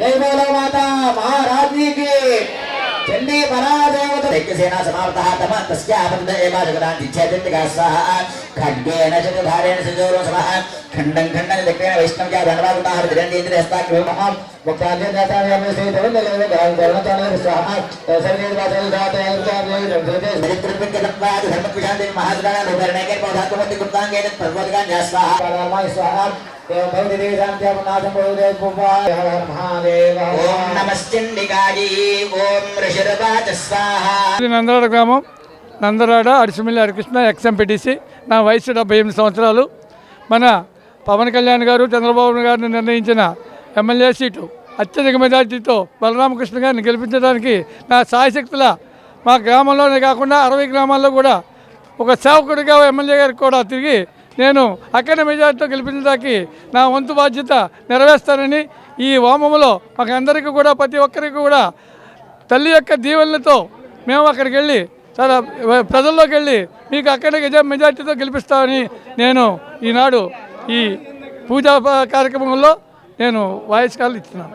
జై బోలో చండీ పరాదేవత యజ్ఞసేనా సమాప్తః తమ తస్యాపద ఏవా జగదాంతి ఛేదంతిగా ఖడ్గేన చతుర్ధారేణ సజోరో సమః ఖండం ఖండం దక్కేన వైష్ణవ్యా ధనవాగుతాహ మహాం ముక్తాద్యం దాసాయామి శ్రీ ధనందలేవ ధర్మచాన స్వాహ సర్వే వాసన దాతయ చరిత్రపిక్కలత్వాది నందరాడ గ్రామం. నందరాడ అడిసిమిల్లి హరికృష్ణ ఎక్స్ఎంపిటిసి. నా వయసు డెబ్బై ఎనిమిది సంవత్సరాలు. మన పవన్ కళ్యాణ్ గారు చంద్రబాబు గారిని నిర్ణయించిన ఎమ్మెల్యే సీటు. అత్యధిక మెజార్టీతో బలరామకృష్ణ గారిని గెలిపించడానికి నా సాయశక్తుల మా గ్రామంలోనే కాకుండా అరవై గ్రామాల్లో కూడా ఒక సేవకుడిగా ఎమ్మెల్యే గారికి కూడా తిరిగి నేను అక్కడ మెజార్టీతో గెలిపించడానికి నా వంతు బాధ్యత నెరవేర్స్తానని ఈ వామములో మాకు అందరికీ కూడా ప్రతి ఒక్కరికి కూడా తల్లి యొక్క దీవెనలతో మేము అక్కడికి వెళ్ళి చాలా ప్రజల్లోకి వెళ్ళి మీకు అక్కడ మెజార్టీతో గెలిపిస్తామని నేను ఈనాడు ఈ పూజా కార్యక్రమంలో నేను వాయిస్ కాల్ ఇస్తున్నాను.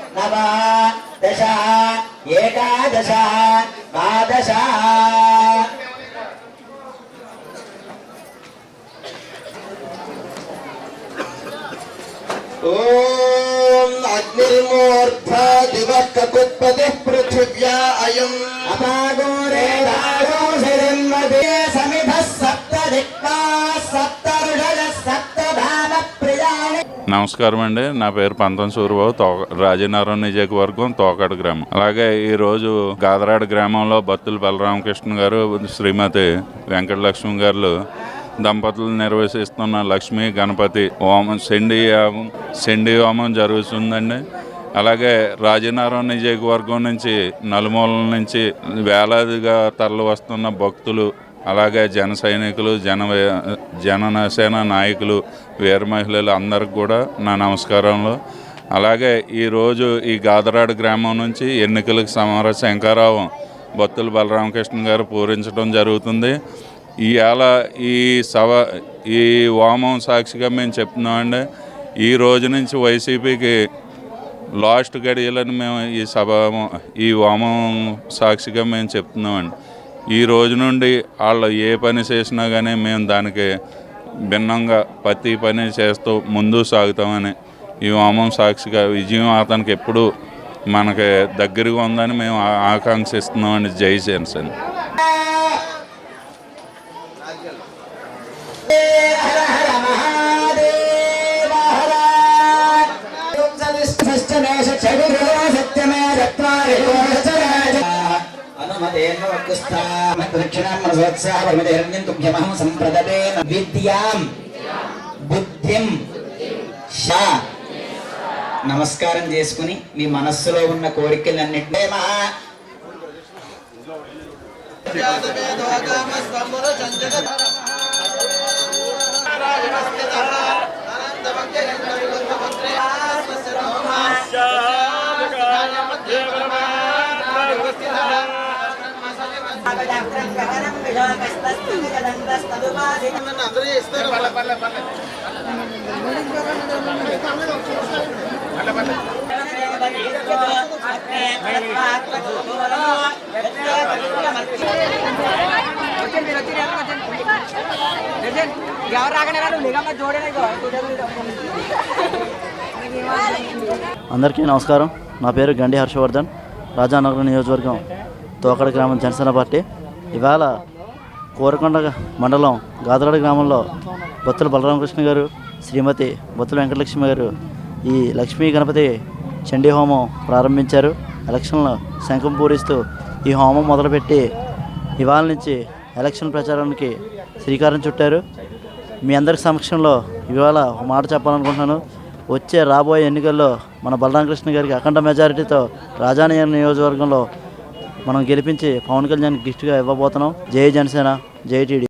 नव दश एकादश द्वादश ॐ अग्निर्मूर्धा दिवः ककुत्पतिः पृथिव्या अयम् अपागोरे నమస్కారం అండి. నా పేరు పంతం సూరిబాబు తోక రాజనగరం నియోజకవర్గం తోకాడు గ్రామం. అలాగే ఈ రోజు గాదరాడ గ్రామంలో బత్తుల బలరామకృష్ణ గారు శ్రీమతి వెంకటలక్ష్మి గారు దంపతులు నిర్వహిస్తున్న లక్ష్మి గణపతి హోమం సెండి హోమం సెండి హోమం జరుగుతుందండి. అలాగే రాజనగరం నియోజకవర్గం నుంచి నలుమూలల నుంచి వేలాదిగా తరలి వస్తున్న భక్తులు అలాగే జన సైనికులు జన జనసేన నాయకులు వీర మహిళలు అందరికి కూడా నా నమస్కారంలో. అలాగే ఈరోజు ఈ గాదరాడు గ్రామం నుంచి ఎన్నికలకు సమర శంకారావం బొత్తుల బలరామకృష్ణ గారు పూరించడం జరుగుతుంది. ఇవాళ ఈ సభ ఈ వామం సాక్షిగా మేము చెప్తున్నామండి ఈ రోజు నుంచి వైసీపీకి లాస్ట్ గడియలని మేము ఈ సభ ఈ వామం సాక్షిగా మేము చెప్తున్నామండి. ఈ రోజు నుండి వాళ్ళు ఏ పని చేసినా కానీ మేము దానికి భిన్నంగా ప్రతి పని చేస్తూ ముందు సాగుతామని ఈ వామం సాక్షిగా విజయం అతనికి ఎప్పుడు మనకి దగ్గరగా ఉందని మేము ఆకాంక్షిస్తున్నామని ఆకాంక్షిస్తున్నామండి. జై జన్సన్. చదువు అనుమతేన సంప్రదదేన విద్యాం. బుద్ధిం. షా నమస్కారం చేసుకుని మీ మనస్సులో ఉన్న కోరికలన్నింటినీ మహా ఎవరు రాగానే రాడు నిగమ్మ జోడేనే అందరికీ నమస్కారం. నా పేరు గండి హర్షవర్ధన్. రాజానగరం నియోజకవర్గం తోకడ గ్రామం జనసేన పార్టీ. ఇవాళ కోరకొండ మండలం గాదరాడ గ్రామంలో బొత్తుల బలరామకృష్ణ గారు శ్రీమతి బొత్తుల వెంకటలక్ష్మి గారు ఈ లక్ష్మీ గణపతి చండీ హోమం ప్రారంభించారు. ఎలక్షన్లో శంఖం పూరిస్తూ ఈ హోమం మొదలుపెట్టి ఇవాళ నుంచి ఎలక్షన్ ప్రచారానికి శ్రీకారం చుట్టారు. మీ అందరి సమక్షంలో ఇవాళ ఒక మాట చెప్పాలనుకుంటున్నాను. వచ్చే రాబోయే ఎన్నికల్లో మన బలరామకృష్ణ గారికి అఖండ మెజారిటీతో రాజానగర్ నియోజకవర్గంలో మనం గెలిపించి పవన్ కళ్యాణ్ గిఫ్ట్గా ఇవ్వబోతున్నాం. జై జనసేన జై టీడీ